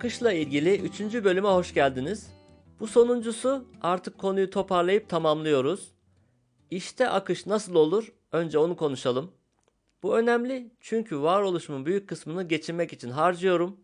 Akışla ilgili 3. bölüme hoş geldiniz. Bu sonuncusu artık konuyu toparlayıp tamamlıyoruz. İşte akış nasıl olur? Önce onu konuşalım. Bu önemli çünkü varoluşumun büyük kısmını geçinmek için harcıyorum.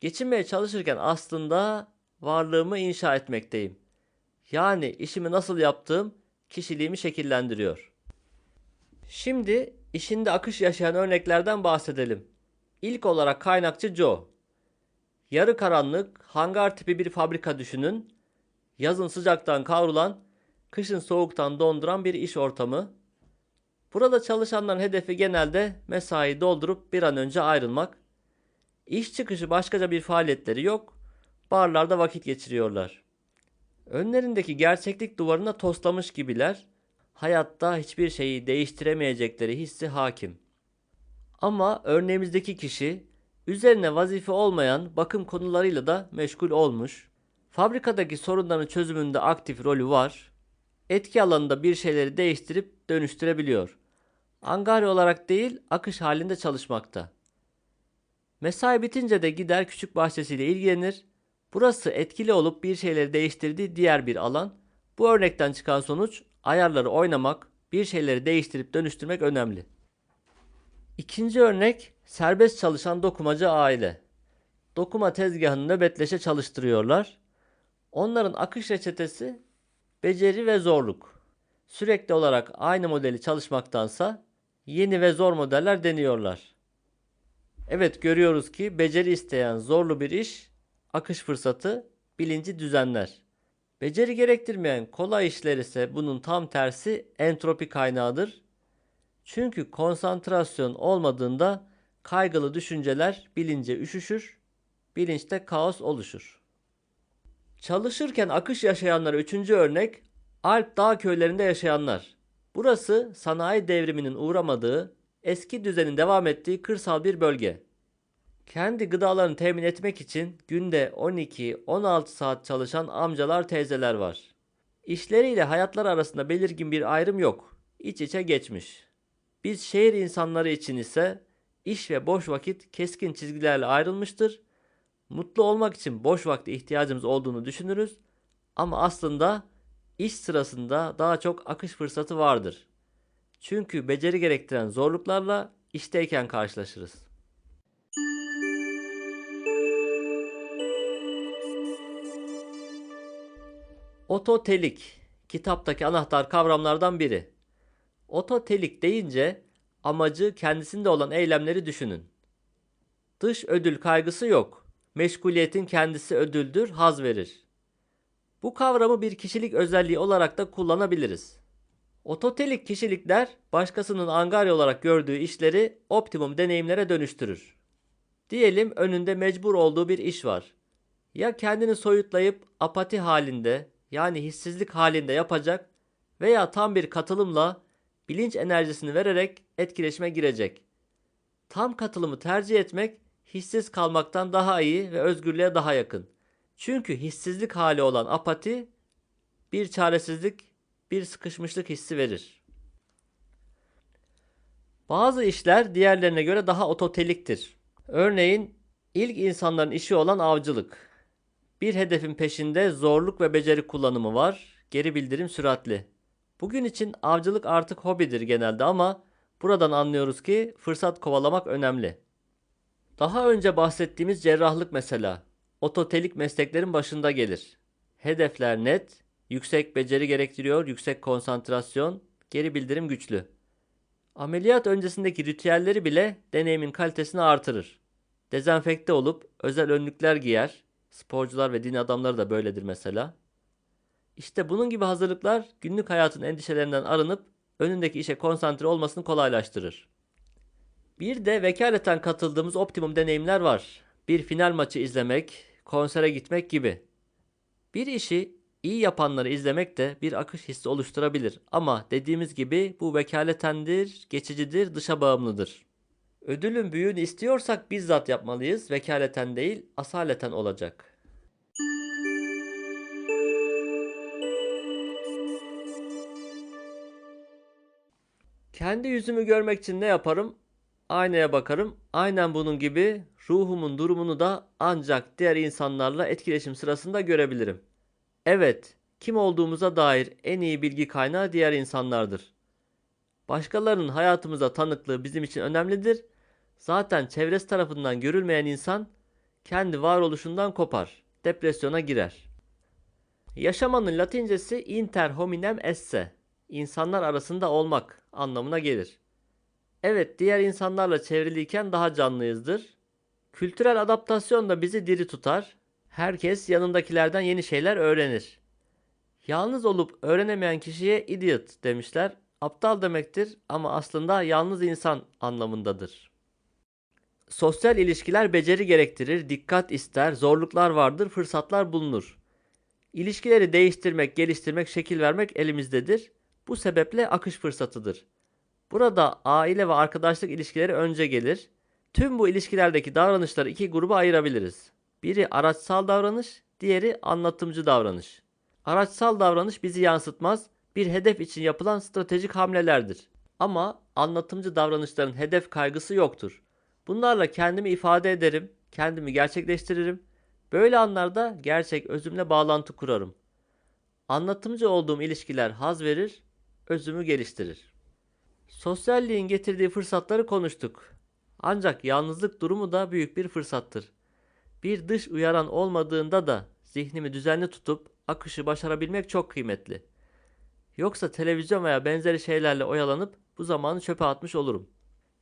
Geçinmeye çalışırken aslında varlığımı inşa etmekteyim. Yani işimi nasıl yaptığım kişiliğimi şekillendiriyor. Şimdi işinde akış yaşayan örneklerden bahsedelim. İlk olarak kaynakçı Joe. Yarı karanlık, hangar tipi bir fabrika düşünün. Yazın sıcaktan kavrulan, kışın soğuktan donduran bir iş ortamı. Burada çalışanların hedefi genelde mesai doldurup bir an önce ayrılmak. İş çıkışı başkaca bir faaliyetleri yok. Barlarda vakit geçiriyorlar. Önlerindeki gerçeklik duvarına toslamış gibiler. Hayatta hiçbir şeyi değiştiremeyecekleri hissi hakim. Ama örneğimizdeki kişi üzerine vazife olmayan bakım konularıyla da meşgul olmuş. Fabrikadaki sorunların çözümünde aktif rolü var. Etki alanında bir şeyleri değiştirip dönüştürebiliyor. Angarya olarak değil, akış halinde çalışmakta. Mesai bitince de gider küçük bahçesiyle ilgilenir. Burası etkili olup bir şeyleri değiştirdiği diğer bir alan. Bu örnekten çıkan sonuç ayarları oynamak, bir şeyleri değiştirip dönüştürmek önemli. İkinci örnek serbest çalışan dokumacı aile. Dokuma tezgahını nöbetleşe çalıştırıyorlar. Onların akış reçetesi beceri ve zorluk. Sürekli olarak aynı modeli çalışmaktansa yeni ve zor modeller deniyorlar. Evet görüyoruz ki beceri isteyen zorlu bir iş, akış fırsatı, bilinci düzenler. Beceri gerektirmeyen kolay işler ise bunun tam tersi entropi kaynağıdır. Çünkü konsantrasyon olmadığında kaygılı düşünceler bilince üşüşür, bilinçte kaos oluşur. Çalışırken akış yaşayanlar üçüncü örnek Alp dağ köylerinde yaşayanlar. Burası sanayi devriminin uğramadığı, eski düzenin devam ettiği kırsal bir bölge. Kendi gıdalarını temin etmek için günde 12-16 saat çalışan amcalar teyzeler var. İşleriyle hayatları arasında belirgin bir ayrım yok. İç içe geçmiş. Biz şehir insanları için ise iş ve boş vakit keskin çizgilerle ayrılmıştır. Mutlu olmak için boş vakte ihtiyacımız olduğunu düşünürüz ama aslında iş sırasında daha çok akış fırsatı vardır. Çünkü beceri gerektiren zorluklarla işteyken karşılaşırız. Ototelik kitaptaki anahtar kavramlardan biri. Ototelik deyince amacı kendisinde olan eylemleri düşünün. Dış ödül kaygısı yok. Meşguliyetin kendisi ödüldür, haz verir. Bu kavramı bir kişilik özelliği olarak da kullanabiliriz. Ototelik kişilikler başkasının angarya olarak gördüğü işleri optimum deneyimlere dönüştürür. Diyelim önünde mecbur olduğu bir iş var. Ya kendini soyutlayıp apati halinde yani hissizlik halinde yapacak veya tam bir katılımla bilinç enerjisini vererek etkileşime girecek. Tam katılımı tercih etmek hissiz kalmaktan daha iyi ve özgürlüğe daha yakın. Çünkü hissizlik hali olan apati bir çaresizlik, bir sıkışmışlık hissi verir. Bazı işler diğerlerine göre daha ototeliktir. Örneğin ilk insanların işi olan avcılık. Bir hedefin peşinde zorluk ve beceri kullanımı var. Geri bildirim süratli. Bugün için avcılık artık hobidir genelde ama buradan anlıyoruz ki fırsat kovalamak önemli. Daha önce bahsettiğimiz cerrahlık mesela ototelik mesleklerin başında gelir. Hedefler net, yüksek beceri gerektiriyor, yüksek konsantrasyon, geri bildirim güçlü. Ameliyat öncesindeki ritüelleri bile deneyimin kalitesini artırır. Dezenfekte olup özel önlükler giyer. Sporcular ve din adamları da böyledir mesela. İşte bunun gibi hazırlıklar günlük hayatın endişelerinden arınıp önündeki işe konsantre olmasını kolaylaştırır. Bir de vekaleten katıldığımız optimum deneyimler var. Bir final maçı izlemek, konsere gitmek gibi. Bir işi iyi yapanları izlemek de bir akış hissi oluşturabilir ama dediğimiz gibi bu vekaletendir, geçicidir, dışa bağımlıdır. Ödülün büyüğünü istiyorsak bizzat yapmalıyız, vekaleten değil, asaleten olacak. Kendi yüzümü görmek için ne yaparım? Aynaya bakarım. Aynen bunun gibi ruhumun durumunu da ancak diğer insanlarla etkileşim sırasında görebilirim. Evet, kim olduğumuza dair en iyi bilgi kaynağı diğer insanlardır. Başkalarının hayatımıza tanıklığı bizim için önemlidir. Zaten çevresi tarafından görülmeyen insan kendi varoluşundan kopar, depresyona girer. Yaşamanın latincesi inter hominem esse, insanlar arasında olmak anlamına gelir. Evet, diğer insanlarla çevriliyken daha canlıyızdır. Kültürel adaptasyon da bizi diri tutar. Herkes yanındakilerden yeni şeyler öğrenir. Yalnız olup öğrenemeyen kişiye idiot demişler. Aptal demektir ama aslında yalnız insan anlamındadır. Sosyal ilişkiler beceri gerektirir, dikkat ister, zorluklar vardır, fırsatlar bulunur. İlişkileri değiştirmek, geliştirmek, şekil vermek elimizdedir. Bu sebeple akış fırsatıdır. Burada aile ve arkadaşlık ilişkileri önce gelir. Tüm bu ilişkilerdeki davranışları iki gruba ayırabiliriz. Biri araçsal davranış, diğeri anlatımcı davranış. Araçsal davranış bizi yansıtmaz, bir hedef için yapılan stratejik hamlelerdir. Ama anlatımcı davranışların hedef kaygısı yoktur. Bunlarla kendimi ifade ederim, kendimi gerçekleştiririm. Böyle anlarda gerçek özümle bağlantı kurarım. Anlatımcı olduğum ilişkiler haz verir, özümü geliştirir. Sosyalliğin getirdiği fırsatları konuştuk. Ancak yalnızlık durumu da büyük bir fırsattır. Bir dış uyaran olmadığında da zihnimi düzenli tutup akışı başarabilmek çok kıymetli. Yoksa televizyon veya benzeri şeylerle oyalanıp bu zamanı çöpe atmış olurum.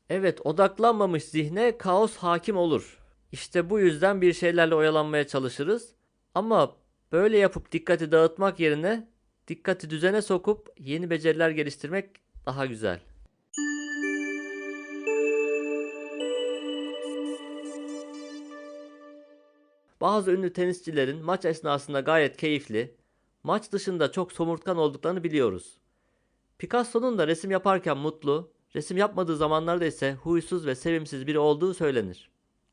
Evet, odaklanmamış zihne kaos hakim olur. İşte bu yüzden bir şeylerle oyalanmaya çalışırız. Ama böyle yapıp dikkati dağıtmak yerine dikkati düzene sokup yeni beceriler geliştirmek daha güzel. Bazı ünlü tenisçilerin maç esnasında gayet keyifli, maç dışında çok somurtkan olduklarını biliyoruz. Picasso'nun da resim yaparken mutlu, resim yapmadığı zamanlarda ise huysuz ve sevimsiz biri olduğu söylenir.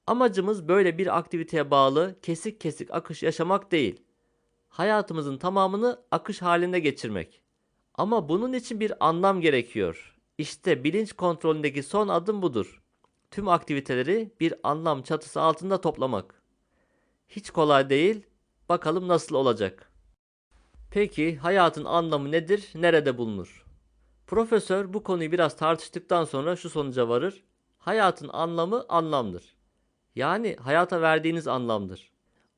Amacımız böyle bir aktiviteye bağlı kesik kesik akış yaşamak değil. Hayatımızın tamamını akış halinde geçirmek. Ama bunun için bir anlam gerekiyor. İşte bilinç kontrolündeki son adım budur. Tüm aktiviteleri bir anlam çatısı altında toplamak. Hiç kolay değil. Bakalım nasıl olacak. Peki hayatın anlamı nedir? Nerede bulunur? Profesör bu konuyu biraz tartıştıktan sonra şu sonuca varır. Hayatın anlamı anlamdır. Yani hayata verdiğiniz anlamdır.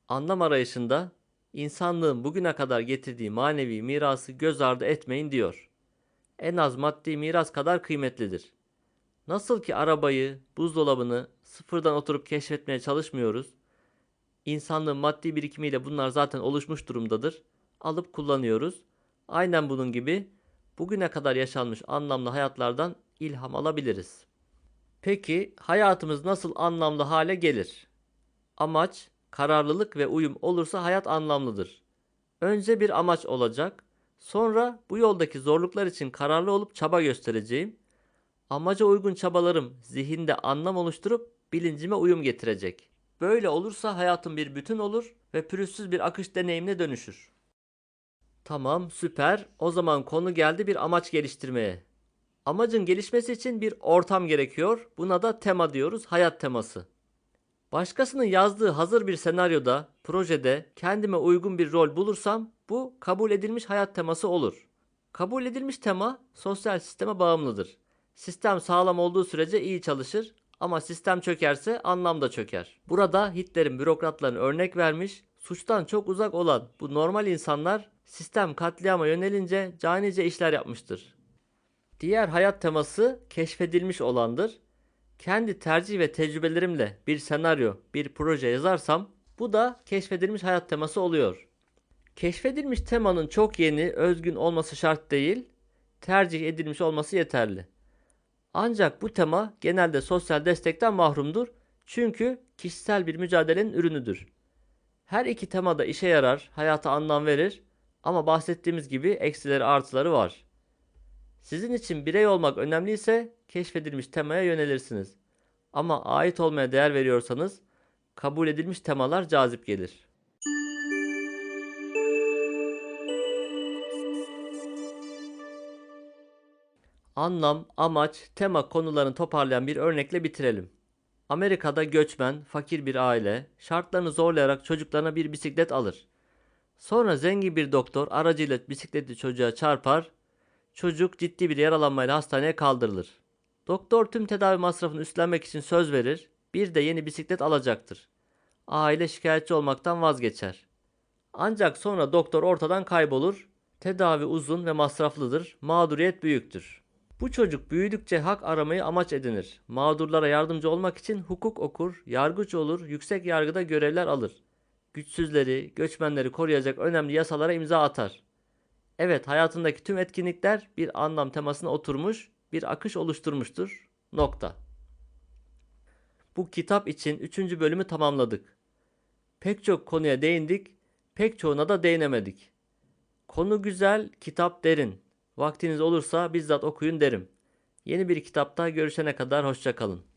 Anlam arayışında insanlığın bugüne kadar getirdiği manevi mirası göz ardı etmeyin diyor. En az maddi miras kadar kıymetlidir. Nasıl ki arabayı, buzdolabını sıfırdan oturup keşfetmeye çalışmıyoruz. İnsanlığın maddi birikimiyle bunlar zaten oluşmuş durumdadır. Alıp kullanıyoruz. Aynen bunun gibi bugüne kadar yaşanmış anlamlı hayatlardan ilham alabiliriz. Peki hayatımız nasıl anlamlı hale gelir? Amaç, kararlılık ve uyum olursa hayat anlamlıdır. Önce bir amaç olacak. Sonra bu yoldaki zorluklar için kararlı olup çaba göstereceğim. Amaca uygun çabalarım zihinde anlam oluşturup bilincime uyum getirecek. Böyle olursa hayatım bir bütün olur ve pürüzsüz bir akış deneyimine dönüşür. Tamam, süper. O zaman konu geldi bir amaç geliştirmeye. Amacın gelişmesi için bir ortam gerekiyor. Buna da tema diyoruz, hayat teması. Başkasının yazdığı hazır bir senaryoda, projede kendime uygun bir rol bulursam bu kabul edilmiş hayat teması olur. Kabul edilmiş tema sosyal sisteme bağımlıdır. Sistem sağlam olduğu sürece iyi çalışır ama sistem çökerse anlam da çöker. Burada Hitler'in bürokratlarını örnek vermiş, suçtan çok uzak olan bu normal insanlar sistem katliama yönelince canice işler yapmıştır. Diğer hayat teması keşfedilmiş olandır. Kendi tercih ve tecrübelerimle bir senaryo, bir proje yazarsam bu da keşfedilmiş hayat teması oluyor. Keşfedilmiş temanın çok yeni, özgün olması şart değil, tercih edilmiş olması yeterli. Ancak bu tema genelde sosyal destekten mahrumdur. Çünkü kişisel bir mücadelenin ürünüdür. Her iki tema da işe yarar, hayata anlam verir ama bahsettiğimiz gibi eksileri artıları var. Sizin için birey olmak önemliyse keşfedilmiş temaya yönelirsiniz. Ama ait olmaya değer veriyorsanız kabul edilmiş temalar cazip gelir. Anlam, amaç, tema konularını toparlayan bir örnekle bitirelim. Amerika'da göçmen, fakir bir aile şartlarını zorlayarak çocuklarına bir bisiklet alır. Sonra zengin bir doktor aracıyla bisikleti çocuğa çarpar. Çocuk ciddi bir yaralanmayla hastaneye kaldırılır. Doktor tüm tedavi masrafını üstlenmek için söz verir. Bir de yeni bisiklet alacaktır. Aile şikayetçi olmaktan vazgeçer. Ancak sonra doktor ortadan kaybolur. Tedavi uzun ve masraflıdır. Mağduriyet büyüktür. Bu çocuk büyüdükçe hak aramayı amaç edinir. Mağdurlara yardımcı olmak için hukuk okur, yargıç olur, yüksek yargıda görevler alır. Güçsüzleri, göçmenleri koruyacak önemli yasalara imza atar. Evet, hayatındaki tüm etkinlikler bir anlam temasına oturmuş, bir akış oluşturmuştur. Nokta. Bu kitap için 3. bölümü tamamladık. Pek çok konuya değindik, pek çoğuna da değinemedik. Konu güzel, kitap derin. Vaktiniz olursa bizzat okuyun derim. Yeni bir kitapta görüşene kadar hoşça kalın.